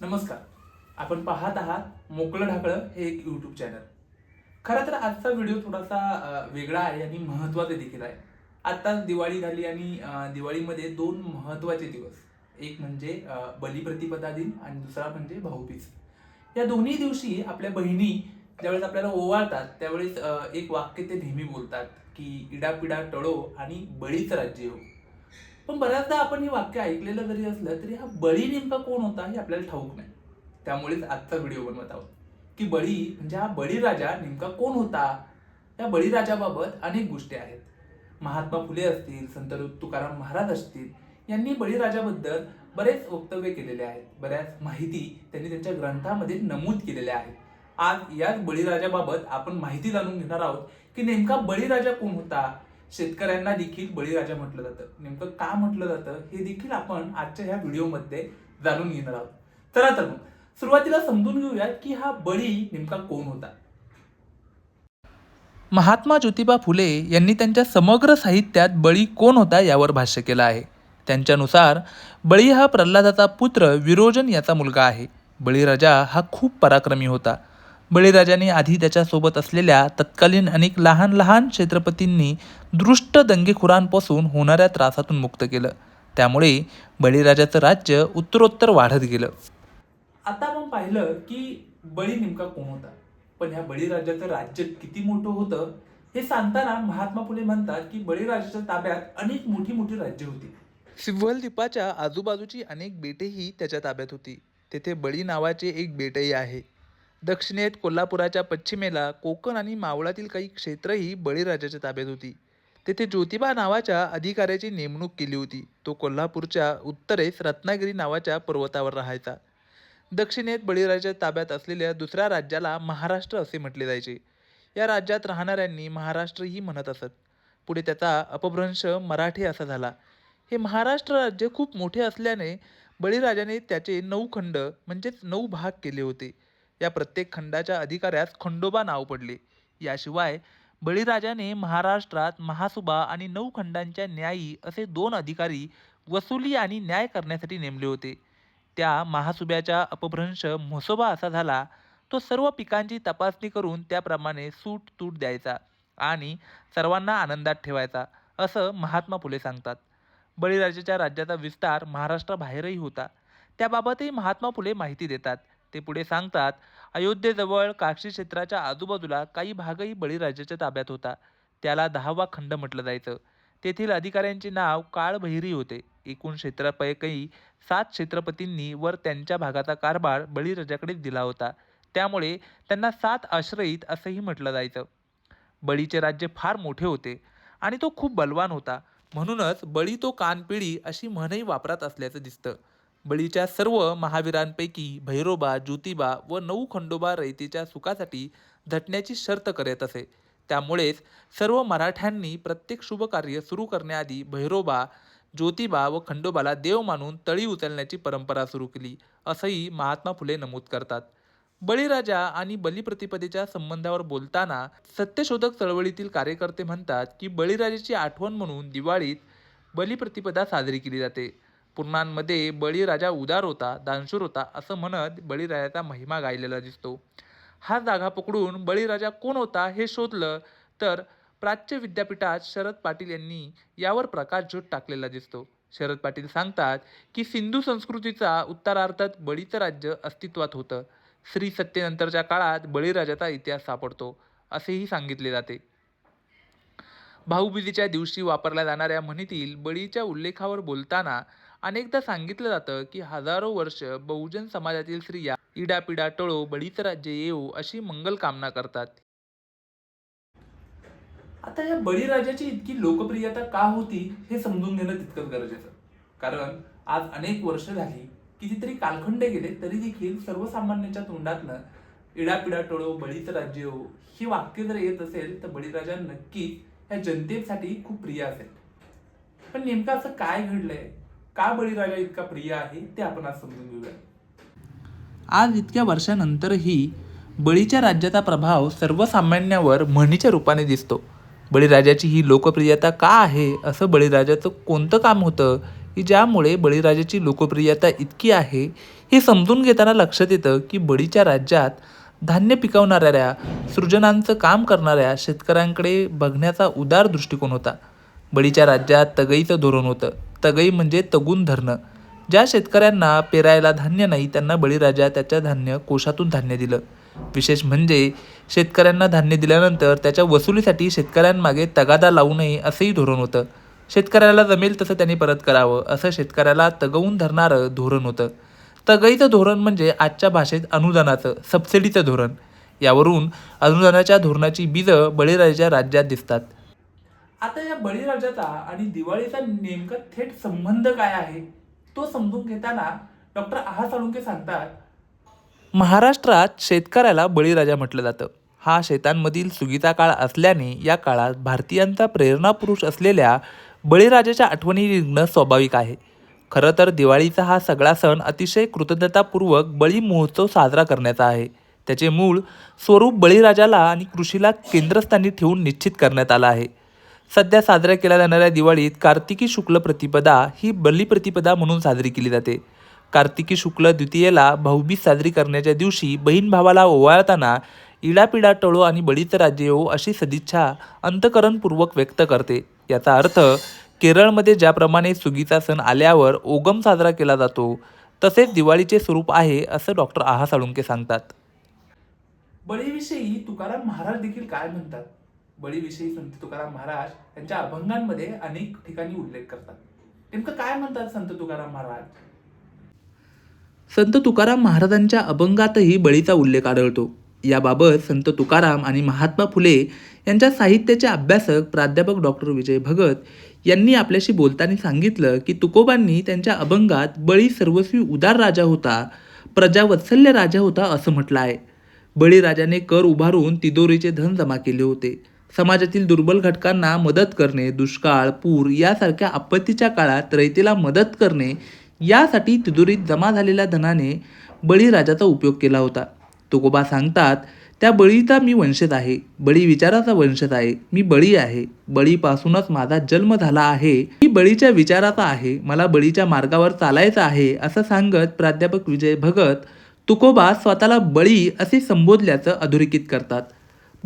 नमस्कार. आपण पाहत आहात मोकळं ढाकळं हे एक यूट्यूब चॅनल खरं तर आजचा व्हिडिओ थोडासा वेगळा आहे आणि महत्त्वाचा देखील आहे. आत्ताच दिवाळी झाली आणि दिवाळीमध्ये दोन महत्त्वाचे दिवस. एक म्हणजे बलिप्रतिपदा दिन आणि दुसरा म्हणजे भाऊबीज. या दोन्ही दिवशी आपल्या बहिणी ज्यावेळेस आपल्याला ओवाळतात त्यावेळेस एक वाक्य ते नेहमी बोलतात की इडापिडा टळो आणि बळीच राज्य येऊ पण बऱ्याचदा आपण हे वाक्य ऐकलेलं जरी असलं तरी हा बळी नेमका कोण होता हे आपल्याला ठाऊक नाही. त्यामुळेच आजचा व्हिडिओ बनवत आहोत. की बळी म्हणजे हा बळीराजा नेमका कोण होता? या बळीराजाबाबत अनेक गोष्टी आहेत. महात्मा फुले असतील संत तुकाराम महाराज असतील यांनी बळीराजाबद्दल बरेच वक्तव्य केलेले आहेत. बऱ्याच माहिती त्यांनी त्यांच्या ग्रंथामध्ये नमूद केलेल्या आहेत. आज याच बळीराजाबाबत आपण माहिती जाणून घेणार आहोत की नेमका बळीराजा कोण होता? शेतकऱ्यांना देखील बळीराजा म्हटलं जातं. नेमकं का म्हटलं जातं हे देखील आपण आजच्या ह्या व्हिडिओमध्ये जाणून घेणार आहोत. चला तर मग सुरुवातीला समजून घेऊया की हा बळी नेमका कोण होता. महात्मा ज्योतिबा फुले यांनी त्यांच्या समग्र साहित्यात बळी कोण होता यावर भाष्य केलं आहे. त्यांच्यानुसार बळी हा प्रल्हादाचा पुत्र विरोजन याचा मुलगा आहे. बळीराजा हा खूप पराक्रमी होता. बळीराजाने आधी त्याच्यासोबत असलेल्या तत्कालीन अनेक लहान लहान क्षेत्रपतींनी दृष्ट दंगेखोरांपासून होणाऱ्या त्रासातून मुक्त केलं. त्यामुळे बळीराजाचं राज्य उत्तरोत्तर वाढत गेलं. आता आपण पाहिलं की बळी नेमका कोण होता? पण ह्या बळीराजाचं राज्य किती मोठं होतं हे सांगताना महात्मा फुले म्हणतात की बळीराजाच्या ताब्यात अनेक मोठी मोठी राज्य होती. सिव्हल द्वीपाच्या आजूबाजूची अनेक बेटेही त्याच्या ताब्यात होती. तेथे बळी नावाचे एक बेटही आहे. दक्षिणेत कोल्हापुराच्या पश्चिमेला कोकण आणि मावळातील काही क्षेत्रही बळीराजाच्या ताब्यात होती. तेथे ज्योतिबा नावाच्या अधिकाऱ्याची नेमणूक केली होती. तो कोल्हापूरच्या उत्तरेस रत्नागिरी नावाच्या पर्वतावर राहायचा. दक्षिणेत बळीराजाच्या ताब्यात असलेल्या दुसऱ्या राज्याला महाराष्ट्र असे म्हटले जायचे. या राज्यात राहणाऱ्यांनी महाराष्ट्रही म्हणत असत. पुढे त्याचा अपभ्रंश मराठी असा झाला. हे महाराष्ट्र राज्य खूप मोठे असल्याने बळीराजाने त्याचे नऊ खंड म्हणजेच नऊ भाग केले होते. या प्रत्येक खंडाच्या अधिकाऱ्यास खंडोबा नाव पडले. याशिवाय बळीराजाने महाराष्ट्रात महासुबा आणि नऊ खंडांच्या न्यायी असे दोन अधिकारी वसुली आणि न्याय करण्यासाठी नेमले होते. त्या महासुब्याचा अपभ्रंश म्हसोबा असा झाला तो सर्व पिकांची तपासणी करून त्याप्रमाणे सूट तूट द्यायचा आणि सर्वांना आनंदात ठेवायचा असं महात्मा फुले सांगतात. बळीराजाच्या राज्याचा विस्तार महाराष्ट्राबाहेरही होता. त्याबाबतही महात्मा फुले माहिती देतात. ते पुढे सांगतात अयोध्येजवळ काशी क्षेत्राच्या आजूबाजूला काही भागही बळीराजाच्या ताब्यात होता. त्याला दहावा खंड म्हटलं जायचं. तेथील अधिकाऱ्यांचे नाव काळभैरी होते. एकूण क्षेत्रापैकी सात क्षेत्रपतींनी वर त्यांच्या भागाचा कारभार बळीराजाकडेच दिला होता. त्यामुळे त्यांना सात आश्रयित असंही म्हटलं जायचं. बळीचे राज्य फार मोठे होते आणि तो खूप बलवान होता. म्हणूनच बळी तो कानपिळी अशी म्हणही वापरात असल्याचं दिसतं. बळीच्या सर्व महावीरांपैकी भैरोबा ज्योतिबा व नऊ खंडोबा रयतेच्या सुखासाठी झटण्याची शर्त करत असे. त्यामुळेच सर्व मराठ्यांनी प्रत्येक शुभ कार्य सुरू करण्याआधी भैरोबा ज्योतिबा व खंडोबाला देव मानून तळी उचलण्याची परंपरा सुरू केली असंही महात्मा फुले नमूद करतात. बळीराजा आणि बलिप्रतिपदेच्या संबंधावर बोलताना सत्यशोधक चळवळीतील कार्यकर्ते म्हणतात की बळीराजाची आठवण म्हणून दिवाळीत बलिप्रतिपदा साजरी केली जाते. पुराणांमध्ये बळीराजा उदार होता दानशूर होता असं म्हणत बळीराजाचा महिमा गायलेला दिसतो. हा जागा पकडून बळीराजा कोण होता हे शोधलं तर प्राच्य विद्यापीठात शरद पाटील यांनी यावर प्रकाशझोत टाकलेला दिसतो. शरद पाटील सांगतात की सिंधू संस्कृतीचा उत्तरार्धात बळीचं राज्य अस्तित्वात होतं. श्री सत्तेनंतरच्या काळात बळीराजाचा इतिहास सापडतो असेही सांगितले जाते. भाऊबीजेच्या दिवशी वापरल्या जाणाऱ्या म्हणीतील बळीच्या उल्लेखावर बोलताना अनेकदा सांगितलं जातं की हजारो वर्ष बहुजन समाजातील स्त्रिया इडापिडा टळो बळीचं राज्य येऊ अशी मंगल कामना करतात. आता या बळीराजाची इतकी लोकप्रियता का होती हे समजून घेणं तितकंच गरजेचं. कारण आज अनेक वर्ष झाली कितीतरी कालखंड गेले तरी देखील सर्वसामान्यांच्या तोंडातनं इडापिडा टळो बळीचं राज्य हो हे वाक्य जर येत असेल तर बळीराजा नक्की या जनतेसाठी खूप प्रिय असेल. पण नेमकं असं काय घडलंय? का बळीराजा इतका प्रिय आहे ते आपण आज समजून घेऊया. आज इतक्या वर्षानंतरही बळीच्या राज्याचा प्रभाव सर्वसामान्यावर म्हणीच्या रूपाने दिसतो. बळीराजाची ही लोकप्रियता का आहे असं बळीराजाचं कोणतं काम होतं की ज्यामुळे बळीराजाची लोकप्रियता इतकी आहे हे समजून घेताना लक्षात येतं की बळीच्या राज्यात धान्य पिकवणाऱ्या सृजनांचं काम करणाऱ्या शेतकऱ्यांकडे बघण्याचा उदार दृष्टिकोन होता. बळीच्या राज्यात तगईचं धोरण होतं. तगई म्हणजे तगून धरणं. ज्या शेतकऱ्यांना पेरायला धान्य नाही त्यांना बळीराजा त्याच्या धान्य कोशातून धान्य दिलं. विशेष म्हणजे शेतकऱ्यांना धान्य दिल्यानंतर त्याच्या वसुलीसाठी शेतकऱ्यांमागे तगादा लावू नये असंही धोरण होतं. शेतकऱ्याला जमेल तसं त्यांनी परत करावं असं शेतकऱ्याला तगवून धरणारं धोरण होतं. तगईचं धोरण म्हणजे आजच्या भाषेत अनुदानाचं सबसिडीचं धोरण. यावरून अनुदानाच्या धोरणाची बीजं बळीराजाच्या राज्यात दिसतात. आता या बळीराजाचा आणि दिवाळीचा नेमका थेट संबंध काय आहे तो समजून घेताना डॉक्टर आहा साळुंके सांगतात महाराष्ट्रात शेतकऱ्याला बळीराजा म्हटलं जातं. हा शेतांमधील सुगीचा काळ असल्याने या काळात भारतीयांचा प्रेरणा पुरुष असलेल्या बळीराजाच्या आठवणी निघणं स्वाभाविक आहे. खरं तर दिवाळीचा हा सगळा सण अतिशय कृतज्ञतापूर्वक बळी महोत्सव साजरा करण्याचा आहे. त्याचे मूळ स्वरूप बळीराजाला आणि कृषीला केंद्रस्थानी ठेवून निश्चित करण्यात आलं आहे. सध्या साजऱ्या केल्या जाणाऱ्या दिवाळीत कार्तिकी शुक्ल प्रतिपदा ही बलिप्रतिपदा म्हणून साजरी केली जाते. कार्तिकी शुक्ल द्वितीयेला भाऊबीज साजरी करण्याच्या दिवशी बहीण भावाला ओवाळताना इडापिडा टळो आणि बळीचं राज्य येऊ अशी सदिच्छा अंतकरणपूर्वक व्यक्त करते. याचा अर्थ केरळमध्ये ज्याप्रमाणे सुगीचा सण आल्यावर ओगम साजरा केला जातो तसेच दिवाळीचे स्वरूप आहे असं डॉक्टर आहा साळुंके सांगतात. बळीविषयी तुकाराम महाराज देखील काय म्हणतात? बळीविषयी संत तुकाराम महाराज त्यांच्या अभंगांमध्ये अनेक ठिकाणी उल्लेख करतात. नेमकं काय म्हणतात संत तुकाराम महाराज? संत तुकाराम महाराजांच्या अभंगातही बळीचा उल्लेख आढळतो. याबाबत संत तुकाराम आणि महात्मा फुले यांच्या साहित्याचे अभ्यासक प्राध्यापक डॉक्टर विजय भगत यांनी आपल्याशी बोलताना सांगितलं की तुकोबांनी त्यांच्या अभंगात बळी सर्वस्वी उदार राजा होता प्रजावत्सल्य राजा होता असं म्हटलं आहे. बळीराजाने कर उभारून तिदोरीचे धन जमा केले होते. समाजातील दुर्बल घटकांना मदत करणे दुष्काळ पूर यासारख्या आपत्तीच्या काळात रयतेला मदत करणे यासाठी तिजोरीत जमा झालेल्या धनाने बळीराजाचा उपयोग केला होता. तुकोबा सांगतात त्या बळीचा मी वंशज आहे. बळी विचाराचा वंशज आहे. मी बळी आहे. बळीपासूनच माझा जन्म झाला आहे. मी बळीच्या विचाराचा आहे. मला बळीच्या मार्गावर चालायचं आहे असं सांगत प्राध्यापक विजय भगत तुकोबा स्वतःला बळी असे संबोधल्याचं अधोरेखित करतात.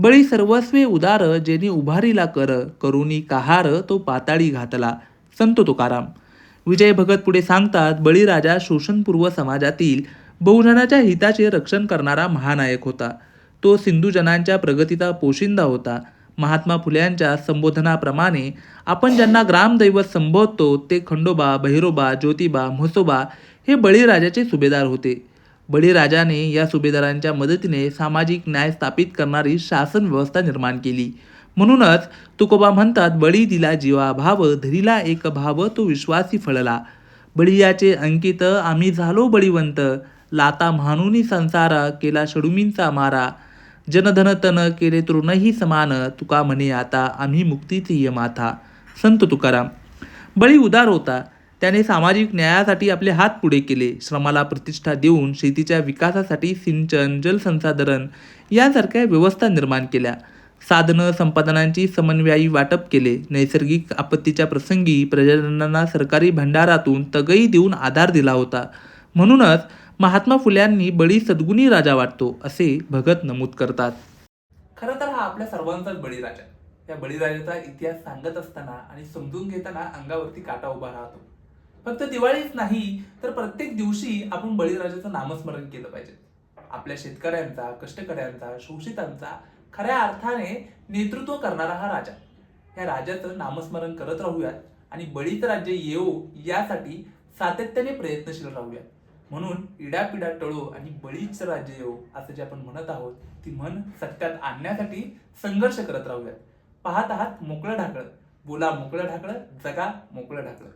बळी सर्वस्वे उदार जेनी उभारीला कर करुणी कहार तो पाताळी घातला. संत तुकाराम. विजय भगत पुढे सांगतात बळीराजा शोषणपूर्व समाजातील बहुजनाच्या हिताचे रक्षण करणारा महानायक होता. तो सिंधुजनांच्या प्रगतीचा पोशिंदा होता. महात्मा फुल्यांच्या संबोधनाप्रमाणे आपण ज्यांना ग्रामदैवत संबोधतो ते खंडोबा भैरोबा ज्योतिबा म्हसोबा हे बळीराजाचे सुभेदार होते. बळीराजाने या सुभेदारांच्या मदतीने सामाजिक न्याय स्थापित करणारी शासन व्यवस्था निर्माण केली. म्हणूनच तुकोबा म्हणतात बळी दिला जीवा भाव धरीला एक भाव तो विश्वासी फळला. बळीयाचे अंकित आम्ही झालो बळीवंत. लाता म्हानुनी संसार केला षडुमींचा मारा. जनधन तन केले तृणही समान. तुका म्हणे आता आम्ही मुक्तीचे माथा संत तुकाराम. बळी उदार होता. त्याने सामाजिक न्यायासाठी आपले हात पुढे केले. श्रमाला प्रतिष्ठा देऊन शेतीच्या विकासासाठी सिंचन जलसंसाधन यासारख्या व्यवस्था निर्माण केल्या. साधनं संपादनांची समन्वयायी वाटप केले. नैसर्गिक आपत्तीच्या प्रसंगी प्रजाजनांना सरकारी भंडारातून तगई देऊन आधार दिला होता. म्हणूनच महात्मा फुल्यांनी बळी सद्गुणी राजा वाटतो असे भगत नमूद करतात. खरं तर हा आपल्या सर्वांचाच बळीराजा या बळीराजाचा इतिहास सांगत असताना आणि समजून घेताना अंगावरती काटा उभा राहतो. फक्त दिवाळीच नाही तर प्रत्येक दिवशी आपण बळीराजाचं नामस्मरण केलं पाहिजे. आपल्या शेतकऱ्यांचा कष्टकऱ्यांचा शोषितांचा खऱ्या अर्थाने नेतृत्व करणारा हा राजा. या राजाचं नामस्मरण करत राहूयात आणि बळीचं राज्य येवो यासाठी सातत्याने प्रयत्नशील राहूयात. म्हणून इडापिडा टळो आणि बळीचं राज्य येऊ असं जे आपण म्हणत आहोत ती म्हण सत्यात आणण्यासाठी संघर्ष करत राहूयात. पाहत आहात मोकळं ढाकळं. बोला मोकळं ढाकळं जगा मोकळं ढाकळं.